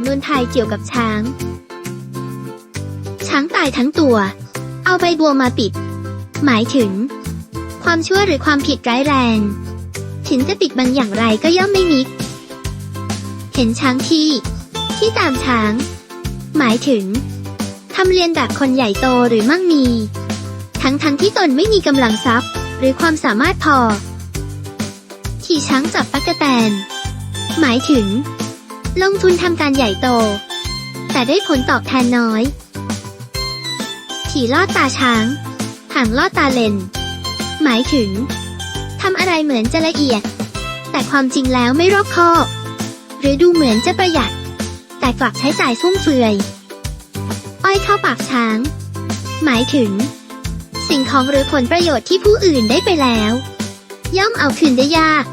ำนวนไทยเกี่ยวกับช้าง ช้างตายทั้งตัว เอาใบบัวมาปิด หมายถึง ความชั่วหรือความผิดร้ายแรง ถึงจะปิดบังอย่างไรก็ย่อมไม่มิดเห็นช้างที่ ที่ตามช้าง หมายถึงทำเรียนแบบคนใหญ่โตหรือมั่งมี ทั้งทั้งที่ตนไม่มีกำลังทรัพย์ หรือความสามารถพอ ขี่ช้างจับตั๊กแตน หมายถึง ลงทุนทำการใหญ่โต แต่ได้ผลตอบแทนน้อย ขี่ลอดตาช้าง ห่างลอดตาเลน หมายถึงทำอะไรเหมือนจะละเอียด แต่ความจริงแล้วไม่รอบคอบ หรือดูเหมือนจะประหยัด แต่กลับใช้จ่ายฟุ่มเฟือย อ้อยเข้าปากช้าง หมายถึง สิ่งของหรือผลประโยชน์ที่ผู้อื่นได้ไปแล้ว ย่อมเอาคืนได้ยาก